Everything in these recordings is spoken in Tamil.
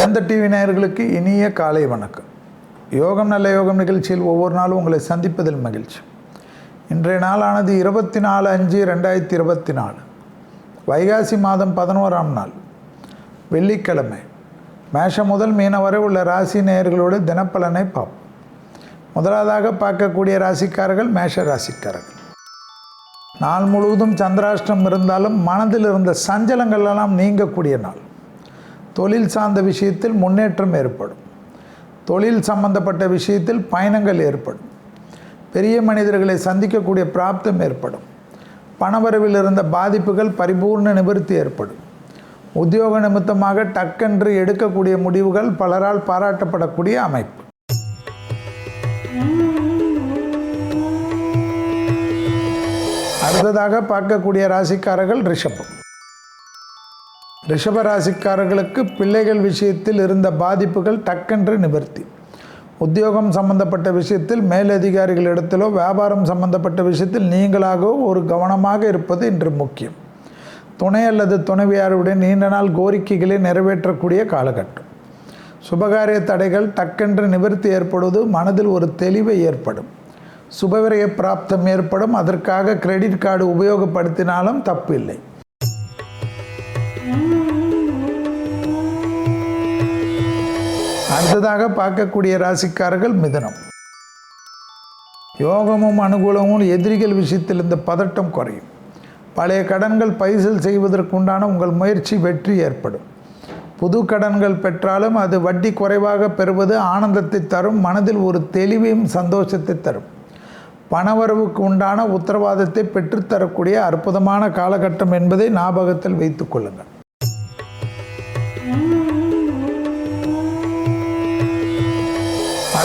வேந்த டிவி நேயர்களுக்கு இனிய காலை வணக்கம். யோகம் நல்ல யோகம் நிகழ்ச்சியில் ஒவ்வொரு நாளும் உங்களை சந்திப்பதில் மகிழ்ச்சி. இன்றைய நாளானது இருபத்தி நாலு அஞ்சு ரெண்டாயிரத்தி இருபத்தி நாலு வைகாசி மாதம் பதினோராம் நாள். வெள்ளிக்கிழமை. மேஷம் முதல் மீன வரை உள்ள ராசி நேயர்களோடு தினப்பலனை பார்ப்போம். முதலாவதாக பார்க்கக்கூடிய ராசிக்காரர்கள் மேஷ ராசிக்காரர்கள். நாள் முழுவதும் சந்திராஷ்டம் இருந்தாலும் மனதில் இருந்த சஞ்சலங்கள் எல்லாம் நீங்கக்கூடிய நாள். தொழில் சார்ந்த விஷயத்தில் முன்னேற்றம் ஏற்படும். தொழில் சம்பந்தப்பட்ட விஷயத்தில் பயணங்கள் ஏற்படும். பெரிய மனிதர்களை சந்திக்கக்கூடிய பிராப்தம் ஏற்படும். பணவரவில் இருந்த பாதிப்புகள் பரிபூர்ண நிவர்த்தி ஏற்படும். உத்தியோக நிமித்தமாக டக்கென்று எடுக்கக்கூடிய முடிவுகள் பலரால் பாராட்டப்படக்கூடிய அமைப்பு. அடுத்ததாக பார்க்கக்கூடிய ராசிக்காரர்கள் ரிஷபம். ரிஷபராசிக்காரர்களுக்கு பிள்ளைகள் விஷயத்தில் இருந்த பாதிப்புகள் டக்கென்று நிவர்த்தி. உத்தியோகம் சம்பந்தப்பட்ட விஷயத்தில் மேலதிகாரிகளிடத்திலோ வியாபாரம் சம்பந்தப்பட்ட விஷயத்தில் நீங்களாகவோ ஒரு கவனமாக இருப்பது இன்று முக்கியம். துணை அல்லது துணைவியாருடைய நீண்ட நாள் கோரிக்கைகளை நிறைவேற்றக்கூடிய காலகட்டம். சுபகாரிய தடைகள் டக்கென்று நிவர்த்தி ஏற்படுவது மனதில் ஒரு தெளிவை ஏற்படும். சுபவிரய பிராப்தம் ஏற்படும். அதற்காக கிரெடிட் கார்டு உபயோகப்படுத்தினாலும் தப்பு இல்லை. அடுத்ததாக பார்க்கக்கூடிய ராசிக்காரர்கள் மிதனம். யோகமும் அனுகூலமும் எதிரிகள் விஷயத்தில் இந்த பதட்டம் குறையும். பழைய கடன்கள் பைசல் செய்வதற்குண்டான உங்கள் முயற்சி வெற்றி ஏற்படும். புது கடன்கள் பெற்றாலும் அது வட்டி குறைவாக பெறுவது ஆனந்தத்தை தரும் மனதில் ஒரு தெளிவையும் சந்தோஷத்தை தரும். பணவரவுக்கு உண்டான உத்தரவாதத்தை பெற்றுத்தரக்கூடிய அற்புதமான காலகட்டம் என்பதை ஞாபகத்தில் வைத்துக் கொள்ளுங்கள்.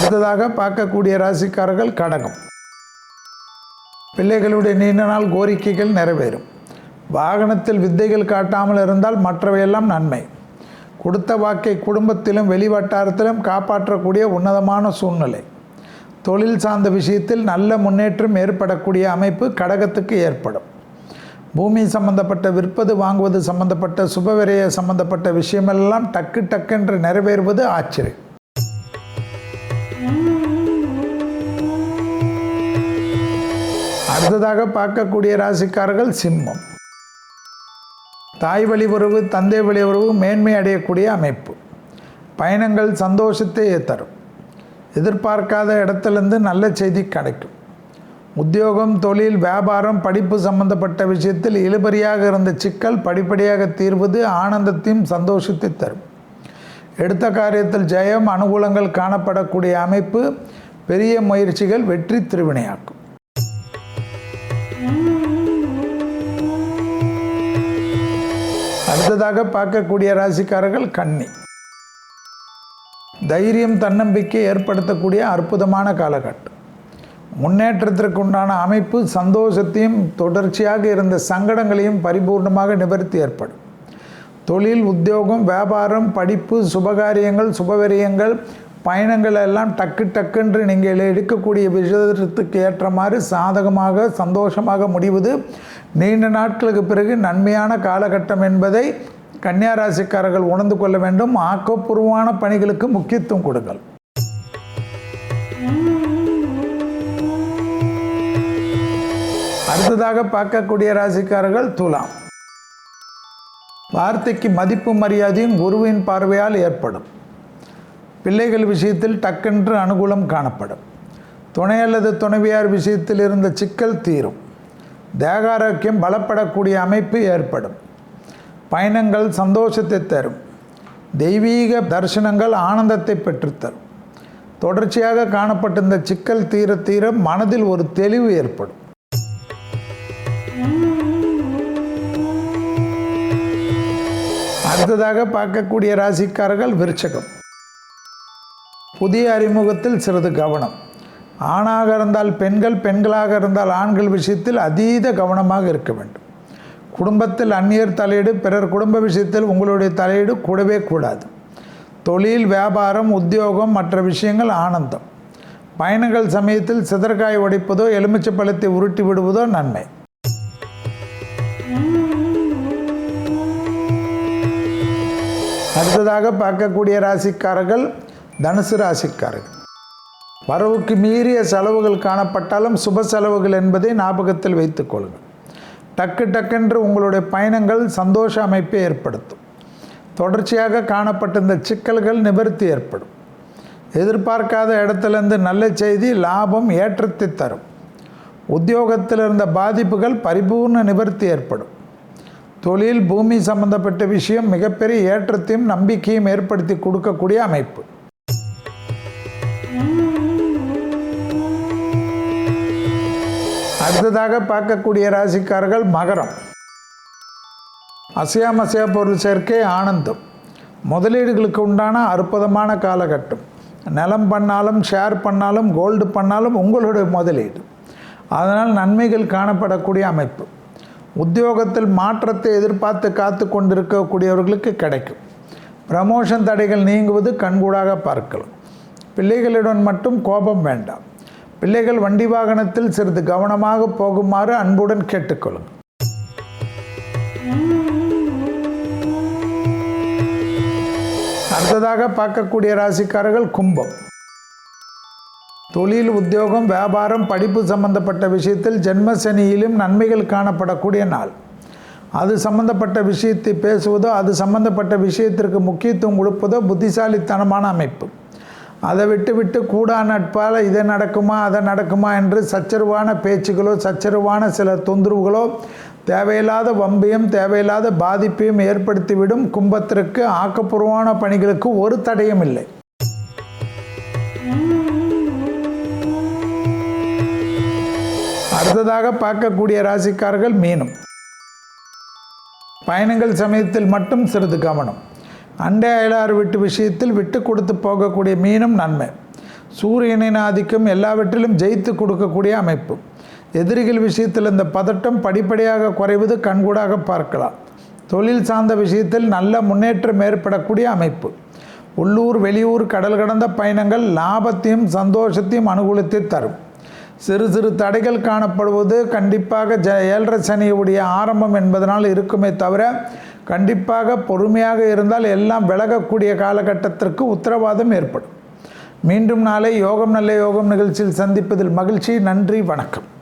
அடுத்ததாக பார்க்கக்கூடிய ராசிக்காரர்கள் கடகம். பிள்ளைகளுடைய நீண்ட நாள் கோரிக்கைகள் நிறைவேறும். வாகனத்தில் வித்தைகள் காட்டாமல் இருந்தால் மற்றவையெல்லாம் நன்மை. கொடுத்த வாக்கை குடும்பத்திலும் வெளிவட்டாரத்திலும் காப்பாற்றக்கூடிய உன்னதமான சூழ்நிலை. தொழில் சார்ந்த விஷயத்தில் நல்ல முன்னேற்றம் ஏற்படக்கூடிய அமைப்பு கடகத்துக்கு ஏற்படும். பூமி சம்பந்தப்பட்ட விற்பது வாங்குவது சம்பந்தப்பட்ட சுபவிரய சம்பந்தப்பட்ட விஷயமெல்லாம் டக்கு டக்கென்று நிறைவேறுவது ஆச்சரியம். அடுத்ததாக பார்க்கக்கூடிய ராசிக்காரர்கள் சிம்மம். தாய் வழி உறவு தந்தை வழி உறவு மேன்மை அடையக்கூடிய அமைப்பு. பயணங்கள் சந்தோஷத்தை தரும். எதிர்பார்க்காத இடத்துலேருந்து நல்ல செய்தி கிடைக்கும். உத்தியோகம் தொழில் வியாபாரம் படிப்பு சம்பந்தப்பட்ட விஷயத்தில் இழுபறியாக இருந்த சிக்கல் படிப்படியாக தீர்வது ஆனந்தத்தையும் சந்தோஷத்தை தரும். எடுத்த காரியத்தில் ஜெயம் அனுகூலங்கள் காணப்படக்கூடிய அமைப்பு பெரிய முயற்சிகள் வெற்றி திருவினையாக்கும். அடுத்ததாக பார்க்கக்கூடிய ராசிக்காரர்கள் கன்னி. தைரியம் தன்னம்பிக்கை ஏற்படுத்தக்கூடிய அற்புதமான காலகட்டம். முன்னேற்றத்திற்கு உண்டான அமைப்பு சந்தோஷத்தையும் தொடர்ச்சியாக இருந்த சங்கடங்களையும் பரிபூர்ணமாக நிவர்த்தி ஏற்படும். தொழில் உத்தியோகம் வியாபாரம் படிப்பு சுபகாரியங்கள் சுபவரியங்கள் பயணங்கள் எல்லாம் டக்கு டக்குன்று நீங்கள் எடுக்கக்கூடிய விஷயத்துக்கு ஏற்ற மாதிரி சாதகமாக சந்தோஷமாக முடிவது நீண்ட நாட்களுக்கு பிறகு நன்மையான காலகட்டம் என்பதை கன்னியாராசிக்காரர்கள் உணர்ந்து கொள்ள வேண்டும். ஆக்கப்பூர்வமான பணிகளுக்கு முக்கியத்துவம் கொடுங்கள். அடுத்ததாக பார்க்கக்கூடிய ராசிக்காரர்கள் துலாம். வார்த்தைக்கு மதிப்பு மரியாதையும் குருவின் பார்வையால் ஏற்படும். பிள்ளைகள் விஷயத்தில் டக்கென்று அனுகூலம் காணப்படும். துணை அல்லது துணைவியார் விஷயத்தில் இருந்த சிக்கல் தீரும். தேகாரோக்கியம் பலப்படக்கூடிய அமைப்பு ஏற்படும். பயணங்கள் சந்தோஷத்தை தரும். தெய்வீக தரிசனங்கள் ஆனந்தத்தை பெற்றுத்தரும். தொடர்ச்சியாக காணப்பட்டிருந்த சிக்கல் தீர தீர மனதில் ஒரு தெளிவு ஏற்படும். அடுத்ததாக பார்க்கக்கூடிய ராசிக்காரர்கள் விருச்சகம். புதிய அறிமுகத்தில் சிறிது கவனம். ஆணாக இருந்தால் பெண்கள் பெண்களாக இருந்தால் ஆண்கள் விஷயத்தில் அதீத கவனமாக இருக்க வேண்டும். குடும்பத்தில் அந்நியர் தலையீடு பிறர் குடும்ப விஷயத்தில் உங்களுடைய தலையீடு கூடவே கூடாது. தொழில் வியாபாரம் உத்தியோகம் மற்ற விஷயங்கள் ஆனந்தம். பயணங்கள் சமயத்தில் சிதற்காய் உடைப்பதோ எலுமிச்சை பழத்தை உருட்டி விடுவதோ நன்மை. அடுத்ததாக பார்க்கக்கூடிய ராசிக்காரர்கள் தனுசு ராசிக்காரர்கள். வரவுக்கு மீறிய செலவுகள் காணப்பட்டாலும் சுப செலவுகள் என்பதை ஞாபகத்தில் வைத்துக் கொள்ளுங்கள். டக்கு டக்கென்று உங்களுடைய பயணங்கள் சந்தோஷ அமைப்பை ஏற்படுத்தும். தொடர்ச்சியாக காணப்பட்ட இந்த சிக்கல்கள் நிவர்த்தி ஏற்படும். எதிர்பார்க்காத இடத்துலேருந்து நல்ல செய்தி லாபம் ஏற்றத்தை தரும். உத்தியோகத்தில் இருந்த பாதிப்புகள் பரிபூர்ண நிவர்த்தி ஏற்படும். தொழில் பூமி சம்பந்தப்பட்ட விஷயம் மிகப்பெரிய ஏற்றத்தையும் நம்பிக்கையும் ஏற்படுத்தி கொடுக்கக்கூடிய அமைப்பு. அடுத்ததாக பார்க்கக்கூடிய ராசிக்காரர்கள் மகரம். அசையாமசையா பொருள் சேர்க்கை ஆனந்தம். முதலீடுகளுக்கு உண்டான அற்புதமான காலகட்டம். நிலம் பண்ணாலும் ஷேர் பண்ணாலும் கோல்டு பண்ணாலும் உங்களுடைய முதலீடு. அதனால் நன்மைகள் காணப்படக்கூடிய அமைப்பு. உத்தியோகத்தில் மாற்றத்தை எதிர்பார்த்து காத்து கொண்டிருக்கக்கூடியவர்களுக்கு கிடைக்கும். ப்ரமோஷன் தடைகள் நீங்குவது கண்கூடாக பார்க்கலாம். பிள்ளைகளிடம் மட்டும் கோபம் வேண்டாம். பிள்ளைகள் வண்டி வாகனத்தில் சிறிது கவனமாக போகுமாறு அன்புடன் கேட்டுக்கொள்ளுங்கள் அடுத்ததாக பார்க்கக்கூடிய ராசிக்காரர்கள் கும்பம். தொழில் உத்தியோகம் வியாபாரம் படிப்பு சம்பந்தப்பட்ட விஷயத்தில் ஜென்ம சனியிலும் நன்மைகள் காணப்படக்கூடிய நாள். அது சம்பந்தப்பட்ட விஷயத்தை பேசுவதோ அது சம்பந்தப்பட்ட விஷயத்திற்கு முக்கியத்துவம் கொடுப்பதோ புத்திசாலித்தனமான அமைப்பு. அதை விட்டு விட்டு கூடா நட்பால் இதை நடக்குமா அதை நடக்குமா என்று சச்சரவான பேச்சுகளோ சச்சரவான சில தொந்தரவுகளோ தேவையில்லாத வம்பையும் தேவையில்லாத பாதிப்பையும் ஏற்படுத்திவிடும் கும்பத்திற்கு ஆக்கப்பூர்வமான பணிகளுக்கு ஒரு தடையும் இல்லை. அடுத்ததாக பார்க்கக்கூடிய ராசிக்காரர்கள் மீனும். பயணங்கள் சமயத்தில் மட்டும் சிறிது கவனம். அண்டை அயலார் வீட்டு விஷயத்தில் விட்டு கொடுத்து போகக்கூடிய மீனும் நன்மை. சூரியனின் ஆதிக்கம் எல்லாவற்றிலும் ஜெயித்து கொடுக்கக்கூடிய அமைப்பு. எதிரிகள் விஷயத்தில் இந்த பதட்டம் படிப்படியாக குறைவது கண்கூடாக பார்க்கலாம். தொழில் சார்ந்த விஷயத்தில் நல்ல முன்னேற்றம் ஏற்படக்கூடிய அமைப்பு. உள்ளூர் வெளியூர் கடல் கடந்த பயணங்கள் லாபத்தையும் சந்தோஷத்தையும் அனுகூலத்தை தரும். சிறு சிறு தடைகள் காணப்படுவது கண்டிப்பாக ஜ ஏழரை சனியுடைய ஆரம்பம் என்பதனால் இருக்குமே தவிர கண்டிப்பாக பொறுமையாக இருந்தால் எல்லாம் விலகக்கூடிய காலகட்டத்திற்கு உத்தரவாதம் ஏற்படும். மீண்டும் நாளை யோகம் நல்ல யோகம் நிகழ்ச்சியில் சந்திப்பதில் மகிழ்ச்சி. நன்றி. வணக்கம்.